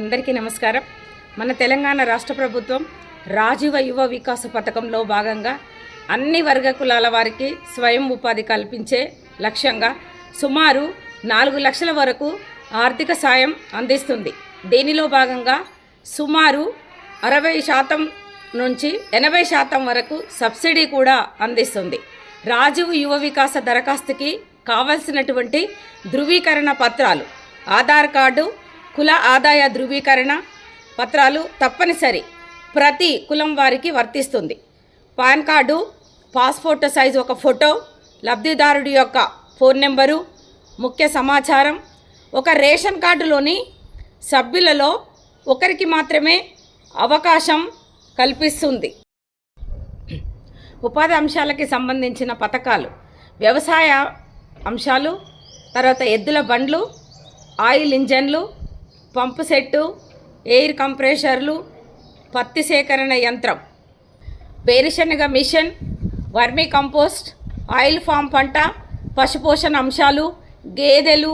అందరికీ నమస్కారం. మన తెలంగాణ రాష్ట్ర ప్రభుత్వం రాజీవ యువ వికాస పథకంలో భాగంగా అన్ని వర్గ కులాల వారికి స్వయం ఉపాధి కల్పించే లక్ష్యంగా సుమారు నాలుగు లక్షల వరకు ఆర్థిక సాయం అందిస్తుంది. దీనిలో భాగంగా సుమారు అరవై శాతం నుంచి ఎనభై శాతం వరకు సబ్సిడీ కూడా అందిస్తుంది. రాజీవ్ యువ వికాస దరఖాస్తుకి కావలసినటువంటి ధృవీకరణ పత్రాలు ఆధార్ కార్డు కుల ఆదాయ ధృవీకరణ పత్రాలు తప్పనిసరి. ప్రతి కులం వారికి వర్తిస్తుంది. పాన్ కార్డు పాస్పోర్ట్ సైజు ఒక ఫోటో లబ్ధిదారుడి యొక్క ఫోన్ నెంబరు ముఖ్య సమాచారం. ఒక రేషన్ కార్డులోని సభ్యులలో ఒకరికి మాత్రమే అవకాశం కల్పిస్తుంది. ఉపాధి అంశాలకి సంబంధించిన పథకాలు వ్యవసాయ అంశాలు తర్వాత ఎద్దుల బండ్లు ఆయిల్ ఇంజన్లు పంపు సెట్టు ఎయిర్ కంప్రెషర్లు పత్తి సేకరణ యంత్రం వేరుశనగ machine vermi compost oil palm పంట పశుపోషణ అంశాలు గేదెలు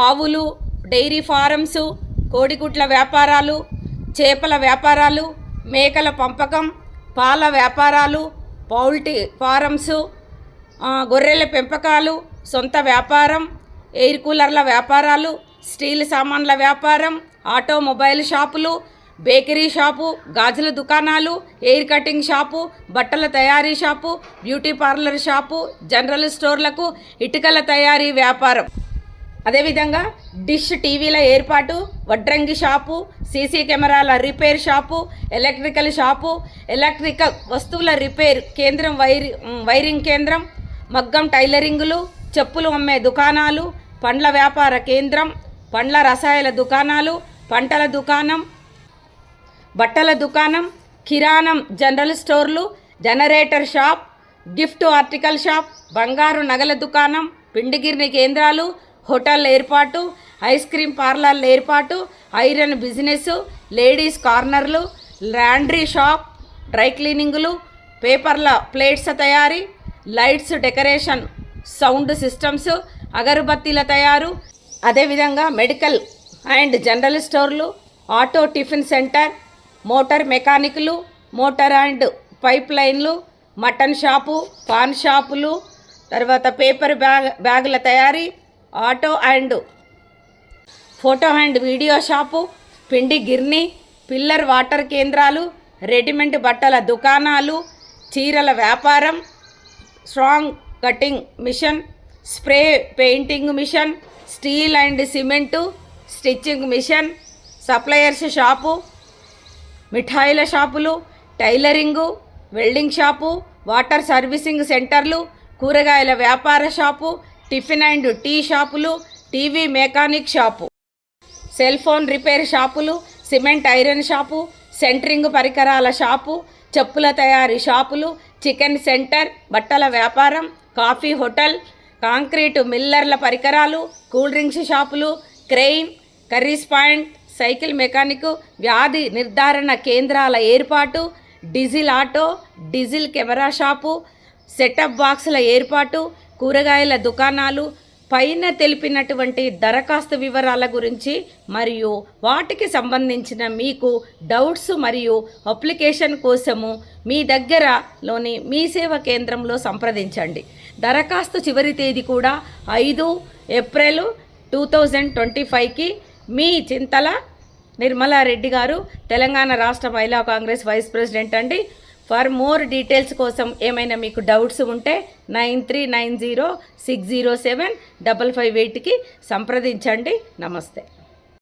ఆవులు డైరీ ఫారమ్స్ కోడిగుడ్ల వ్యాపారాలు చేపల వ్యాపారాలు మేకల పంపకం పాల వ్యాపారాలు పౌల్టీ ఫారమ్స్ గొర్రెల పెంపకాలు సొంత వ్యాపారం ఎయిర్ కూలర్ల వ్యాపారాలు స్టీల్ సామాన్ల వ్యాపారం ఆటోమొబైల్ షాపులు బేకరీ షాపు గాజుల దుకాణాలు ఎయిర్ కటింగ్ షాపు బట్టల తయారీ shop beauty parlour shop general స్టోర్లకు ఇటుకల తయారీ వ్యాపారం. అదేవిధంగా డిష్ టీవీల ఏర్పాటు వడ్రంగి షాపు సీసీ కెమెరాల repair shop electrical shop electrical వస్తువుల రిపేర్ కేంద్రం వైరి వైరింగ్ కేంద్రం మగ్గం టైలరింగులు చెప్పులు అమ్మే దుకాణాలు పండ్ల వ్యాపార కేంద్రం పండ్ల రసాయన దుకాణాలు పంటల దుకాణం బట్టల దుకాణం కిరాణం జనరల్ స్టోర్లు generator shop gift article shop బంగారు నగల దుకాణం పిండిగిరిని కేంద్రాలు హోటల్ ఏర్పాటు ఐస్ క్రీమ్ పార్లర్ల ఏర్పాటు ఐరన్ బిజినెస్ లేడీస్ కార్నర్లు లాండ్రీ షాప్ డ్రై క్లీనింగులు పేపర్ల ప్లేట్స్ తయారీ లైట్స్ డెకరేషన్ సౌండ్ సిస్టమ్స్ అగరుబత్తీల తయారు అదేవిధంగా మెడికల్ అండ్ జనరల్ స్టోర్లు ఆటో టిఫిన్ సెంటర్ మోటార్ మెకానిక్లు మోటార్ అండ్ పైప్ లైన్లు మటన్ షాపు పాన్ షాపులు తర్వాత పేపర్ బ్యాగ్ బ్యాగుల తయారీ auto and photo and video shop పిండి గిర్ని పిల్లర్ వాటర్ కేంద్రాలు రెడీమేడ్ బట్టల దుకాణాలు చీరల వ్యాపారం strong cutting machine spray painting machine steel and cement stitching machine suppliers shop మిఠాయిల షాపులు tailoring welding shop water servicing సెంటర్లు కూరగాయల వ్యాపార షాపు టిఫిన్ అండ్ టీ షాపులు TV mechanic shop cell phone repair షాపులు సిమెంట్ ఐరన్ షాపు సెంటరింగ్ పరికరాల shop చెప్పుల తయారీ షాపులు చికెన్ సెంటర్ బట్టల వ్యాపారం కాఫీ హోటల్ కాంక్రీటు మిల్లర్ల పరికరాలు కూల్ డ్రింక్స్ షాపులు crane curries point cycle mechanic వ్యాధి నిర్ధారణ కేంద్రాల ఏర్పాటు diesel auto diesel camera shop setup బాక్సుల ఏర్పాటు కూరగాయల దుకాణాలు పైన తెలిపినటువంటి దరఖాస్తు వివరాల గురించి మరియు వాటికి సంబంధించిన మీకు డౌట్స్ మరియు అప్లికేషన్ కోసము మీ దగ్గరలోని మీ సేవ కేంద్రంలో సంప్రదించండి. దరఖాస్తు చివరి తేదీ కూడా ఐదు ఏప్రిల్ టూ థౌజండ్ ట్వంటీ ఫైవ్కి మీ చింతల నిర్మలారెడ్డి గారు తెలంగాణ రాష్ట్ర మహిళా కాంగ్రెస్ వైస్ ప్రెసిడెంట్ అండి. ఫర్ మోర్ డీటెయిల్స్ కోసం ఏమైనా మీకు డౌట్స్ ఉంటే nine three nine zero six zero seven double five ఎయిట్కి సంప్రదించండి. నమస్తే.